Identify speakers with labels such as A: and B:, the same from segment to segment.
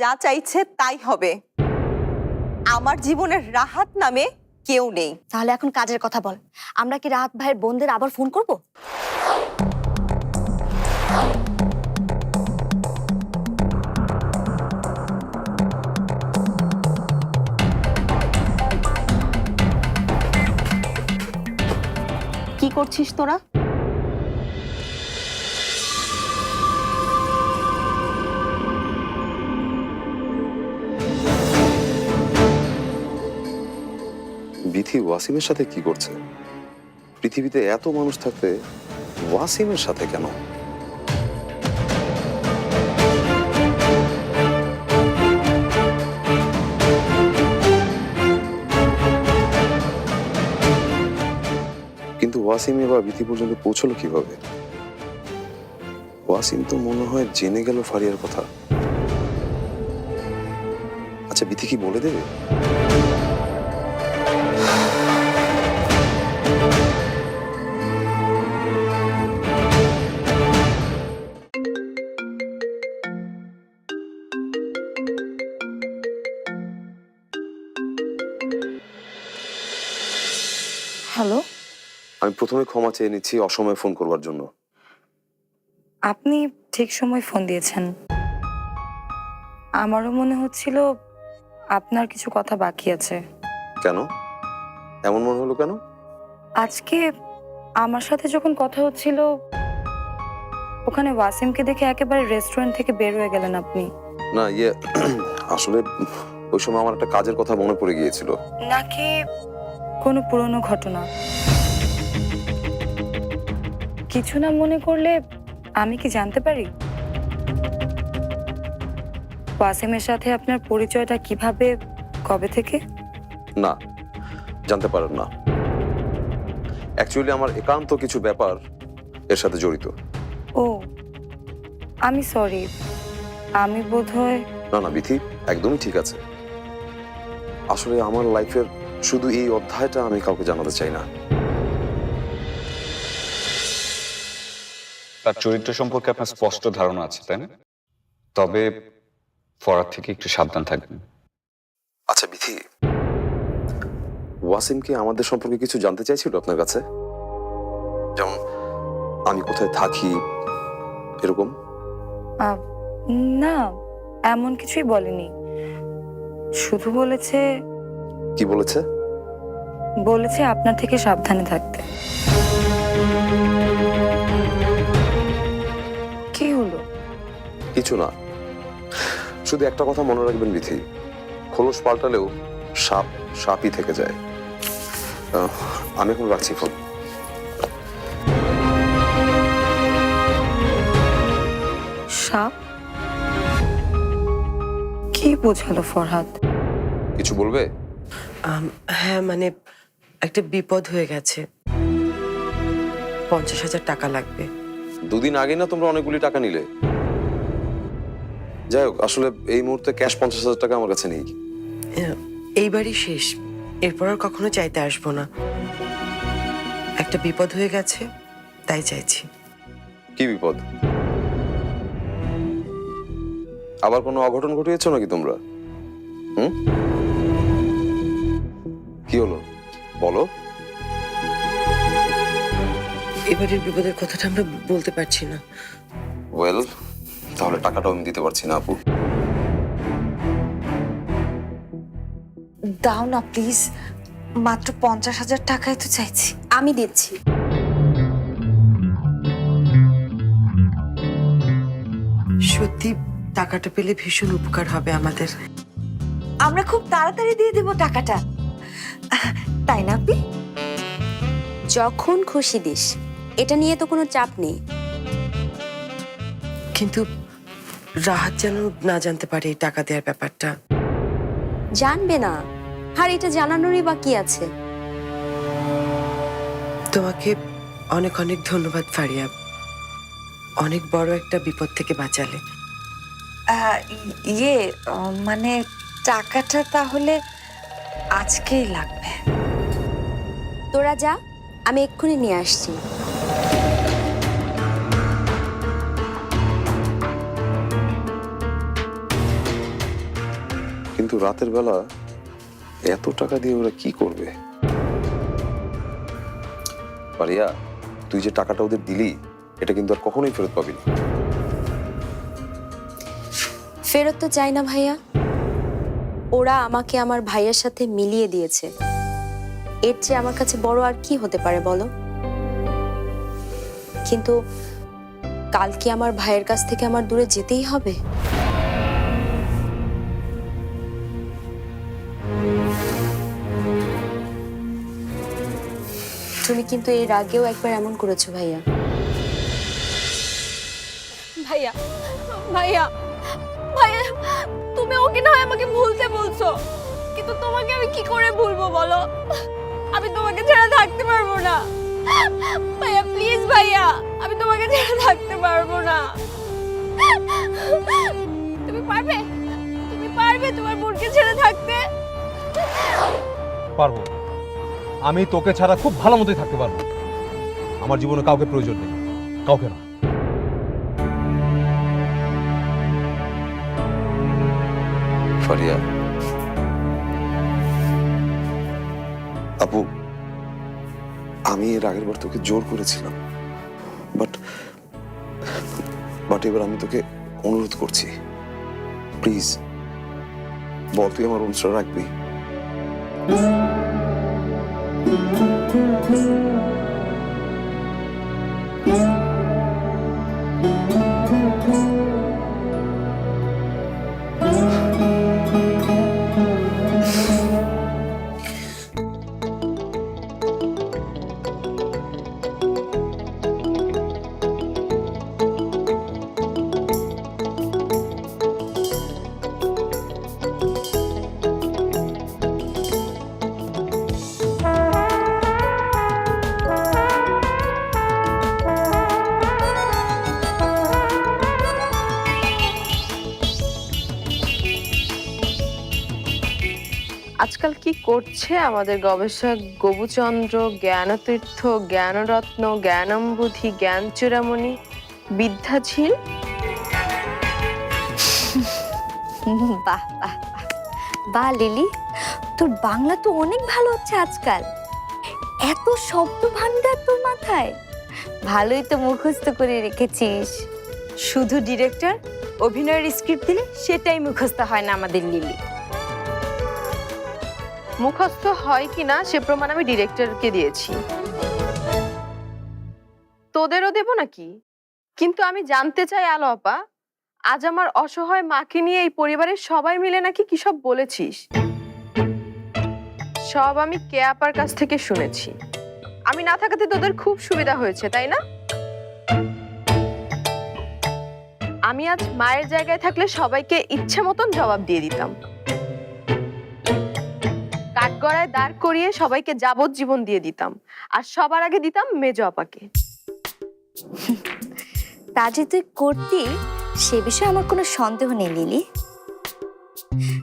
A: যা চাইছে তাই হবে। আমার জীবনের রাহাত নামে কেউ নেই।
B: তাহলে এখন কাজের কথা বল। আমরা কি রাহাত ভাইয়ের বোনদের আবার ফোন করব?
A: কি করছিস তোরা?
C: বিথি ওয়াসিমের সাথে কি করছে। পৃথিবীতে এত মানুষ থাকতে ওয়াসিমের সাথে কেন? কিন্তু ওয়াসিমে এবার বিথি পর্যন্ত পৌঁছলো কীভাবে? ওয়াসিম তো মনে হয় জেনে গেল ফারিয়ার কথা। আচ্ছা বিথি কি বলে দেবে?
D: হ্যালো
C: আমি প্রথমে ক্ষমা চেয়ে নিচ্ছি অসময়ে ফোন করবার জন্য।
D: আপনি ঠিক সময় ফোন দিয়েছেন। আমারও মনে হচ্ছিল আপনার কিছু কথা বাকি আছে।
C: কেন? এমন মনে হলো কেন?
D: আজকে আমার সাথে যখন কথা হচ্ছিল ওখানে ওয়াসিমকে দেখে একেবারে রেস্টুরেন্ট থেকে বের হয়ে গেলেন আপনি।
C: না ইয়ে আসলে ওই সময় আমার একটা কাজের কথা মনে পড়ে গিয়েছিল।
D: নাকি কোনো পুরনো ঘটনা। কিছু না মনে করলে আমি কি জানতে পারি? ওয়াসিমের সাথে আপনার পরিচয়টা কীভাবে কবে থেকে?
C: না জানতে পারেন না। অ্যাকচুয়ালি আমার একান্ত কিছু ব্যাপার এর সাথে জড়িত।
D: ও আমি সরি আমি বোধহয়
C: না না বিথি একদমই ঠিক আছে। আসলে আমার লাইফের শুধু এই অধ্যায়টা আমি কাউকে জানাতে চাই না।
E: তার চরিত্র সম্পর্কে আপনার স্পষ্ট ধারণা আছে তাই না? তবে ফরার থেকে একটু সাবধান থাকবেন।
C: আচ্ছা বিথি ওয়াসিম কি আমাদের সম্পর্কে কিছু জানতে চাইছিল আপনার কাছে? যেমন আমি কোথায় থাকি এরকম?
D: না এমন কিছুই বলেনি। শুধু বলেছে
C: কি বলেছে?
D: বলেছে আপনার থেকে সাবধানে থাকতে। কি হলো?
C: কিছু না। শুধু একটা কথা মনে রাখবেন বিথি। খোলস পাল্টালেও সাপ সাপই থেকে যায়। আহ, আমি এখন রাখছি ফোন।
D: সাপ? কি বোঝালো ফরহাদ?
C: কিছু বলবে?
F: হ্যাঁ মানে একটা বিপদ হয়ে গেছে। পঞ্চাশ হাজার টাকা লাগবে।
C: দুদিন আগে না তোমরা অনেকগুলি টাকা নিলে? যাই হোক আসলে এই মুহূর্তে ক্যাশ পঞ্চাশ হাজার টাকা আমার কাছে নেই।
F: এইবারই শেষ। এরপর আর কখনো চাইতে আসব না। একটা বিপদ হয়ে গেছে তাই চাইছি।
C: কি বিপদ? আবার কোনো অঘটন ঘটিয়েছো নাকি তোমরা? হুম? কি হলো? বলো।
F: এবারের বিপদের কথাটা আমরা বলতে পারছি না।
C: ওয়েল তাহলে টাকাটাও আমি দিতে পারছি না আপু।
G: দাও না প্লিজ মাত্র পঞ্চাশ হাজার টাকাই তো চাইছি।
B: আমি দিচ্ছি।
F: সত্যি টাকাটা পেলে ভীষণ উপকার হবে আমাদের।
G: আমরা খুব তাড়াতাড়ি দিয়ে দেব টাকাটা। তাই না আপনি?
B: যখন খুশি দিস। এটা নিয়ে তো কোনো চাপ নেই।
F: কিন্তু রাহাত যেন না জানতে পারে এই টাকা দেওয়ার ব্যাপারটা।
B: জানবে না। আর এটা জানানোরই বা কি আছে।
F: তোমাকে অনেক অনেক ধন্যবাদ ফারিয়া। অনেক বড় একটা বিপদ থেকে বাঁচালে।
G: আহ, ইয়ে মানে টাকাটা তাহলে আজকেই লাগবে।
B: তোরা যা আমি এক্ষুনি নিয়ে আসছি।
C: কিন্তু রাতের বেলা এত টাকা দিয়ে ওরা কি করবে? পারিয়া তুই যে টাকাটা ওদের দিলি এটা কিন্তু আর কখনোই ফেরত পাবি না
B: ফেরত তো চাই না ভাইয়া। ওরা আমাকে আমার ভাইয়ের সাথে মিলিয়ে দিয়েছে। এর চেয়ে আমার কাছে বড় আর কি হতে পারে বলো? কিন্তু কাল কি আমার ভাইয়ের কাছ থেকে আমার দূরে যেতেই হবে? তুমি কিন্তু এর আগেও একবার এমন করেছ ভাইয়া।
D: ভাইয়া ভাইয়া ভাইয়া, তুমি ওকে না আমাকে ভুলতে বলছো। কিন্তু তোমাকে আমি কি করে ভুলবো বলো? আমি তোমাকে ছাড়া থাকতে পারব না। ভাইয়া প্লিজ ভাইয়া, আমি তোমাকে ছাড়া থাকতে পারব না। তুমি পারবে? তুমি পারবে তোমার বোনকে ছেড়ে থাকতে?
H: পারব। আমি তোকে ছাড়া খুব ভালো মতোই থাকতে পারব। আমার জীবনে কাউকে প্রয়োজন নেই। কাউকে না।
C: ফারিয়া। আপু, আমি এর আগের বার তোকে জোর করেছিলাম বাট বাট এবার আমি তোকে অনুরোধ করছি। প্লিজ বল তুই আমার অনুষ্ঠান রাখবি।
I: আজকাল কি করছে আমাদের গবেষক? গবুচন্দ্র জ্ঞানতীর্থ, জ্ঞানরত্ন, জ্ঞানম্বুধি, জ্ঞানচূড়ামণি, বিদ্যাঝিল?
J: বাহ বাহ বাহ। লিলি, তোর বাংলা তো অনেক ভালো হচ্ছে আজকাল। এত শব্দ ভান্ডার তোর মাথায়। ভালোই তো মুখস্থ করে রেখেছিস।
G: শুধু ডিরেক্টর, অভিনয়ের স্ক্রিপ্ট দিলে সেটাই মুখস্থ হয় না আমাদের লিলি।
I: মুখস্থ হয় কিনা সে প্রমাণ আমি ডিরেক্টরকে দিয়েছি। তোদেরও দেব নাকি? কিন্তু আমি জানতে চাই আলো আপা, আজ আমার অসহায় মাকে নিয়ে এই পরিবারের সবাই মিলে নাকি কি সব বলেছিস? সব আমি কে আপার কাছ থেকে শুনেছি। আমি না থাকাতে তোদের খুব সুবিধা হয়েছে, তাই না? আমি আজ মায়ের জায়গায় থাকলে সবাইকে ইচ্ছে মতন জবাব দিয়ে দিতাম। কাঠগড়ায় দাঁড় করিয়ে সবাইকে যাবজ্জীবন দিয়ে দিতাম। আর সবার আগে দিতাম মেজ আপাকে।
J: তা যে তুই করতি সে বিষয়ে আমার কোনো সন্দেহ নেই লিলি।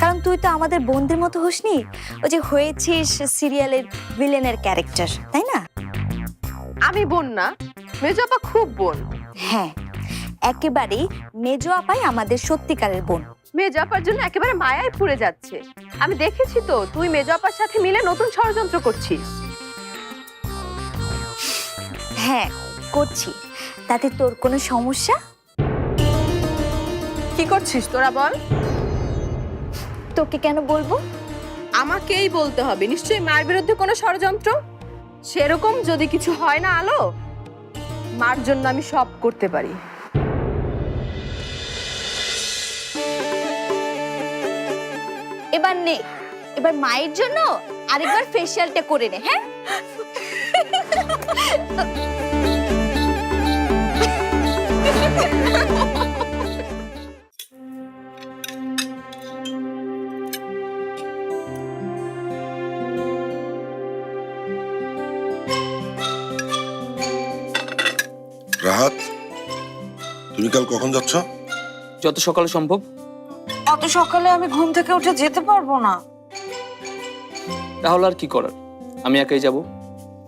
J: কারণ তুই তো আমাদের বোনদের মতো হোসনি ওই যে হয়েছিস সিরিয়ালের ভিলেনের ক্যারেক্টার তাই না?
I: আমি বোন না মেজ আপা খুব বোন।
J: হ্যাঁ একেবারেই মেজো আপাই আমাদের সত্যিকারের বোন।
I: মেজ আপার জন্য একেবারে মায়ায় পুড়ে যাচ্ছে। আমি দেখেছি তো তুই মেজ আপার সাথে মিলে নতুন ষড়যন্ত্র করছিস।
J: হ্যাঁ করছি। তাতে তোর কোনো সমস্যা?
I: কি করছিস তোরা বল?
J: তোকে কেন বলব?
I: আমাকেই বলতে হবে নিশ্চয়ই মার বিরুদ্ধে কোনো ষড়যন্ত্র? সেরকম যদি কিছু হয় না আলো মার জন্য আমি সব করতে পারি।
J: এবার নে। এবার মায়ের জন্য আরেকবার ফেসিয়ালটা করে নে হ্যাঁ?
K: রাহাত তুমি কাল কখন যাচ্ছ?
L: যত সকালে সম্ভব।
G: অত সকালে আমি ঘুম থেকে উঠে যেতে পারব না।
L: তাহলে আর কি করার? আমি একাই যাব।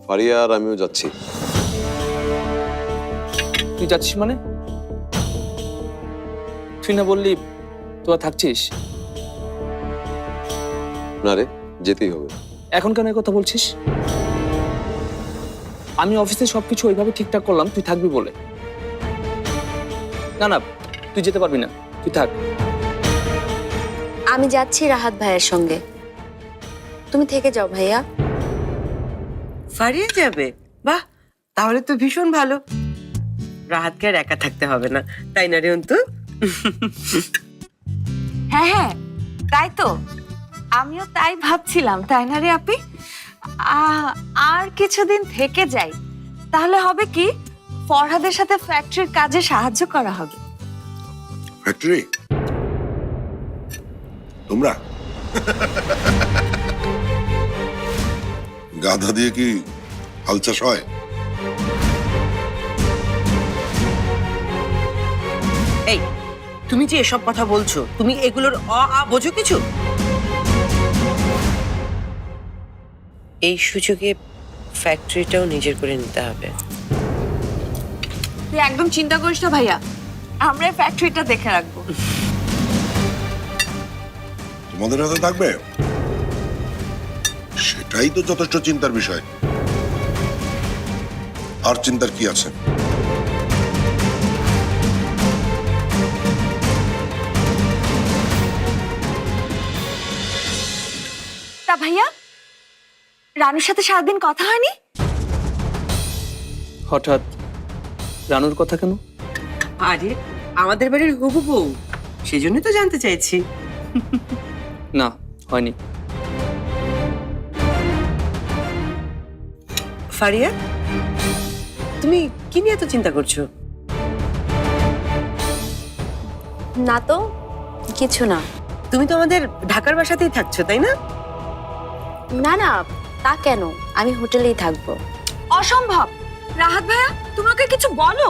C: ফারিয়া আর আমিও যাচ্ছি।
L: তুই যাচ্ছিস মানে? তুই না বললি তোরা থাকছিস?
C: না রে যেতেই হবে।
L: এখন কেন কথা বলছিস? আমি অফিসে সবকিছু ওইভাবে ঠিকঠাক করলাম তুই থাকবি বলে। না না তুই যেতে পারবি না। তুই থাক।
B: আমি যাচ্ছি রাহাত ভাইয়ের সঙ্গে। তুমি থেকে যাও ভাইয়া।
M: ফারিয়া যাবে? বাহ তাহলে তো ভীষণ ভালো। রাহাতকে আর একা থাকতে হবে না তাই না রে অন্তু
G: হ্যাঁ হ্যাঁ তাই তো। আমিও তাই ভাবছিলাম তাই না রে আপি? আর কিছুদিন থেকে যাই। তাহলে হবে কি ফরহাদের সাথে ফ্যাক্টরির কাজে সাহায্য করা হবে।
N: ফ্যাক্টরি তোমরা? গাধা দিয়ে কি হাল চাষ হয়?
M: এই তুমি যে এসব কথা বলছো তুমি এগুলোর অ আ বোঝো কিছু? এই সুযোগে ফ্যাক্টরিটাও নিজের করে নিতে হবে।
G: তুই একদম চিন্তা করিস না ভাইয়া আমরা ফ্যাক্টরিটা দেখে রাখব।
N: তোমাদের হাতে থাকবে? সেটাই তো যথেষ্ট চিন্তার বিষয়। আর চিন্তার কি আছে?
G: তা ভাইয়া রানুর সাথে সারাদিন কথা হয়নি?
L: হঠাৎ রানুর কথা কেন?
M: আরে আমাদের বাড়ির হবু বউ সেই জন্যই তো জানতে চাইছি।
L: না হয়নি।
M: ফারিয়া তুমি কি নিয়ে এত চিন্তা করছ?
B: না তো কিছু না।
M: তুমি তো আমাদের ঢাকার বাসাতেই থাকছো তাই না?
B: না না তা কেন? আমি হোটেলেই থাকব।
G: অসম্ভব! রাহাত ভাইয়া তোমাকে কিছু বলো?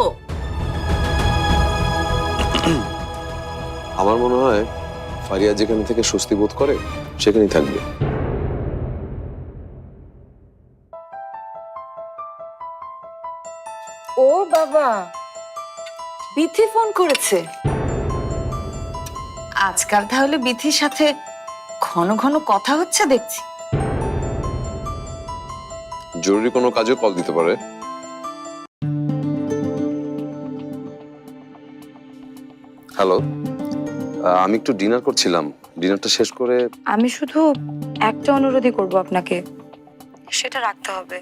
C: আমার মনে হয় ফারিয়া যেখানে থেকে স্বস্তি বোধ করে সেখানেই থাকবে।
G: ও বাবা বিথি ফোন করেছে। আজকাল তাহলে বিথির সাথে ঘন ঘন কথা হচ্ছে দেখছি।
C: জরুরি কোনো কাজেও কল দিতে পারে? হ্যালো আমি একটু ডিনার করছিলাম। ডিনারটা শেষ করে
D: আমি শুধু একটা অনুরোধই করব আপনাকে। সেটা রাখতে হবে।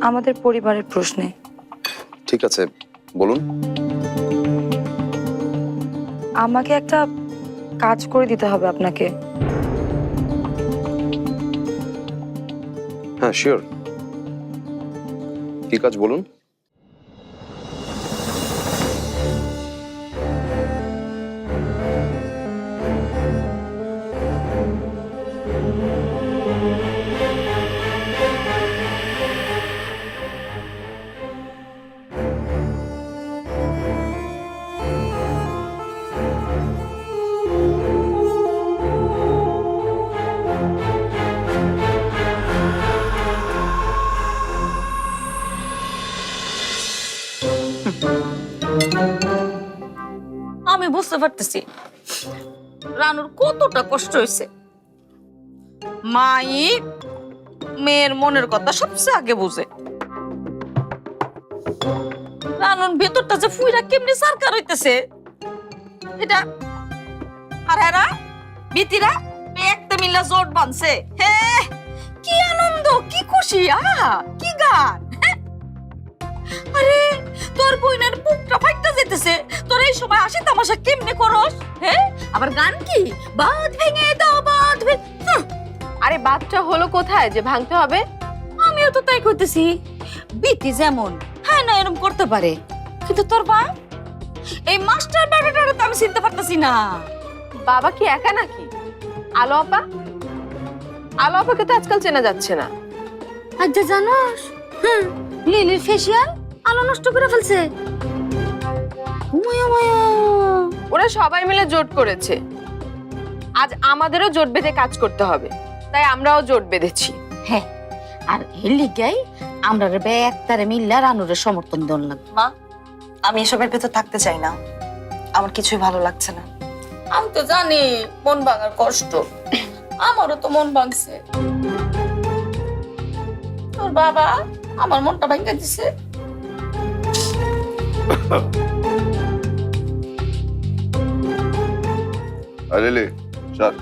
D: আমাদের পরিবারের প্রশ্নে।
C: ঠিক আছে বলুন।
D: আমাকে একটা কাজ করে দিতে হবে আপনাকে।
C: হ্যাঁ শিওর কি কাজ বলুন?
O: বুঝতে পারতেছি। রানুর কতটা কষ্ট হয়েছে। মাই মেয়ের মনের কথা সবচেয়ে আগে বুঝে। রানুর ভেতরটা যে ফুইরা কেমনি সরকার হইতেছে। এটা আর বিতিরা একটা জোট বানছে। হ্যাঁ কি আনন্দ, কি খুশি, আহা, কি গান? আরে তোর বইনের বুকটা ফাইটটা যেতেছে। তোর এই সময় আসে তামাশা কেমনে করস? হ্যাঁ আবার গান কি? বাঁধ ভেঙে দাও বাঁধ ভেঙে
I: আরে বাচ্চা হলো কোথায় যে ভাঙতে হবে?
O: আমিও তো তাই করতেছি। বিতি যেমন হ্যাঁ না এরকম করতে পারে। কিন্তু তোর বা? এই মাস্টার ব্যাটাটারে তো আমি চিনতে পারতেছি না।
I: বাবা কি একা নাকি? আলো আপা? আলো আপাকে তো আজকাল চেনা যাচ্ছে না।
O: আচ্ছা জানোস? হুম লিলির ফেসিয়াল আলো নষ্ট করে ফেলছে। মায়া মায়া
I: ওরা সবাই মিলে জোট করেছে। আজ আমাদেরও জোট বেঁধে কাজ করতে হবে। তাই আমরাও জোট বেঁধেছি।
O: হ্যাঁ আর হেলি গাই আমরা রে একতারে মিল্লা রানুরে সমর্থন দন লাগবে।
P: মা আমি এসবের ভেতর থাকতে চাই না। আমার কিছুই ভালো লাগছে না।
O: আমি তো জানি মন ভাঙার কষ্ট।
Q: আমারও তো মন ভাঙছে। তোর বাবা আমার মনটা ভাঙা দিছে।
K: লিলি স্যার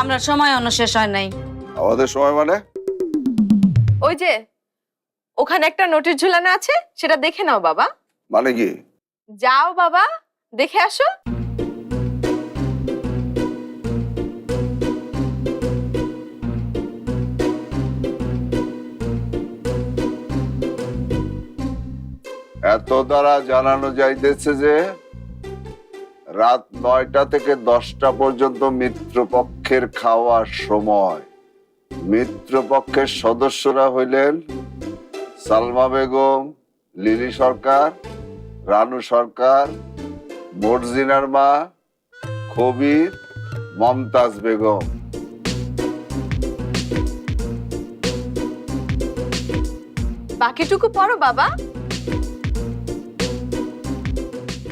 O: আমরা সময় অন্য শেষ হয় নাই।
K: আমাদের সময় মানে?
I: ওই যে ওখানে একটা নোটিশ ঝুলানো আছে সেটা দেখে নাও বাবা।
K: মানে কি?
I: যাও বাবা দেখে আসো।
K: এত দ্বারা জানানো যাইতেছে যে রাত নয়টা থেকে দশটা পর্যন্ত মিত্রপক্ষের খাওয়ার সময়। মিত্রপক্ষের সদস্যরা হইলেন সালমা বেগম, লিলি সরকার, রানু সরকার, মর্জিনার মা কবির মমতাজ বেগম।
I: বাকিটুকু পড়ো বাবা।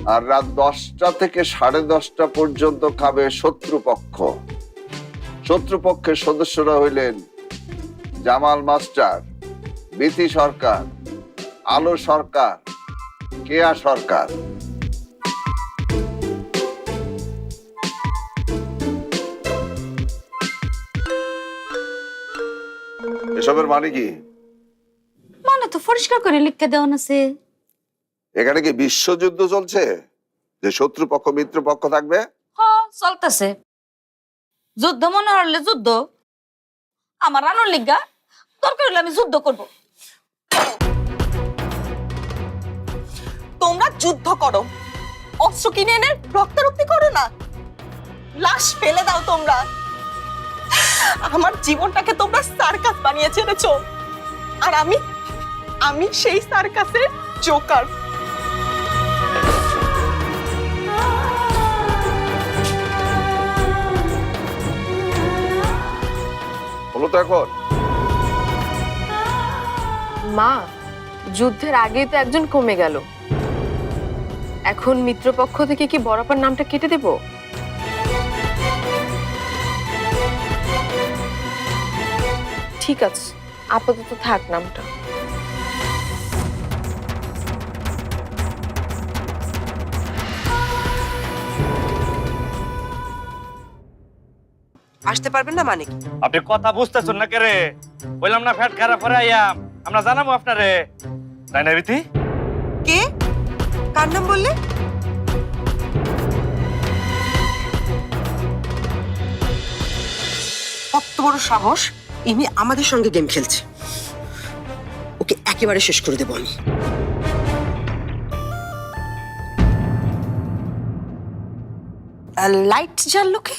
K: আর রাত দশটা থেকে সাড়ে দশটা পর্যন্ত খাবে শত্রুপক্ষ। শত্রুপক্ষের সদস্যরা হইলেন জামাল মাস্টার বিথি সরকার, আলো সরকার, কেয়া সরকার। এসবের মানে কি?
O: মানে তো পরিষ্কার করে লিখতে দেওয়া আছে।
K: এখানে কি বিশ্বযুদ্ধ চলছে? যে শত্রুপক্ষ, মিত্রপক্ষ থাকবে?
O: হ, চলতেছে। যুদ্ধ মনে হলে যুদ্ধ। আমার রানুর লিগা, দরকার হলে আমি যুদ্ধ করব।
R: তোমরা যুদ্ধ করো। অস্ত্র কিনে এনে রক্তারক্তি করো না। লাশ ফেলে দাও তোমরা। আমার জীবনটাকে তোমরা সার্কাস বানিয়ে ছেড়েছো। আর আমি আমি সেই সার্কাসের জোকার।
K: হলো তো এখন।
I: মা, যুদ্ধের আগেই তো একজন কমে গেল। এখন মিত্রপক্ষ থেকে কি বরাবর নামটা কেটে দেব? ঠিক আছে, আপাতত থাক নামটা।
M: আসতে পারবেন না মানে
S: আপনি কথা বুঝতেছেন না কেরে বললাম না ফ্যাট খারাপ করে আইয়াম আমরা জানাব আপনারে। তাই না বিথি
M: কে? কার নাম বললে? কত বড় সাহস ইনি আমাদের সঙ্গে গেম খেলছে। ওকে একেবারে শেষ করে দেবো আমি।
R: লাইট জ্বাললো কে?